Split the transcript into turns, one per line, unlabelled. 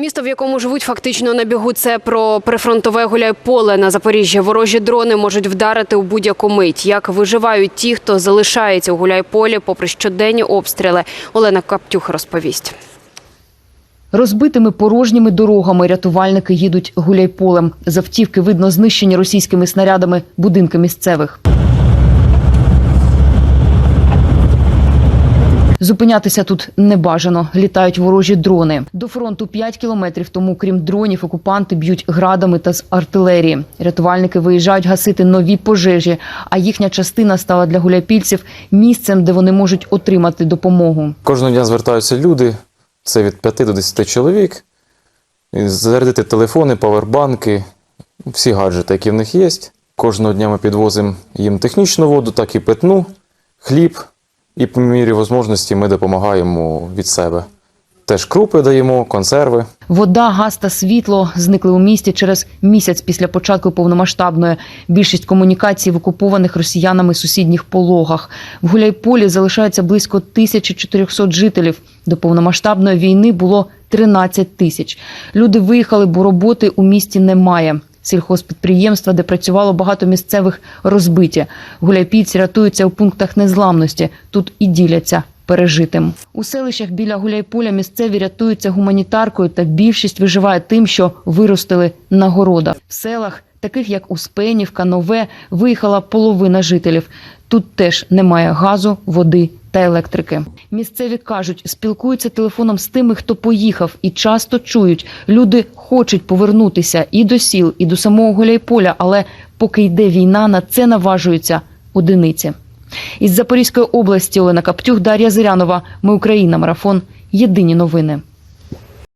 Місто, в якому живуть фактично на бігу, це про прифронтове гуляйполе на Запоріжжі. Ворожі дрони можуть вдарити у будь-яку мить. Як виживають ті, хто залишається у гуляйполі, попри щоденні обстріли, Олена Каптюх розповість.
Розбитими порожніми дорогами рятувальники їдуть гуляйполем. З автівки видно знищені російськими снарядами будинки місцевих. Зупинятися тут не бажано. Літають ворожі дрони. До фронту 5 кілометрів тому, крім дронів, окупанти б'ють градами та з артилерії. Рятувальники виїжджають гасити нові пожежі, а їхня частина стала для гуляйпільців місцем, де вони можуть отримати допомогу.
Кожного дня звертаються люди, це від 5 до 10 чоловік. Зарядити телефони, павербанки, всі гаджети, які в них є. Кожного дня ми підвозимо їм технічну воду, так і питну, хліб. І по мірі можливості ми допомагаємо від себе. Теж крупи даємо, консерви.
Вода, газ та світло зникли у місті через місяць після початку повномасштабної. Більшість комунікацій в окупованих росіянами сусідніх пологах. В Гуляйполі залишається близько 1400 жителів. До повномасштабної війни було 13 тисяч. Люди виїхали, бо роботи у місті немає. Сільхозпідприємства, де працювало багато місцевих, розбиті. Гуляйпійці рятуються у пунктах незламності. Тут і діляться пережитим. У селищах біля Гуляйполя місцеві рятуються гуманітаркою, та більшість виживає тим, що виростили на городах. В селах, таких як Успенівка, Нове, виїхала половина жителів. Тут теж немає газу, води та електрики. Місцеві кажуть, спілкуються телефоном з тими, хто поїхав, і часто чують, люди хочуть повернутися і до сіл, і до самого Гуляйполя, але поки йде війна, на це наважуються одиниці. Із Запорізької області Олена Каптюх, Дар'я Зирянова. Ми Україна. Марафон. Єдині новини.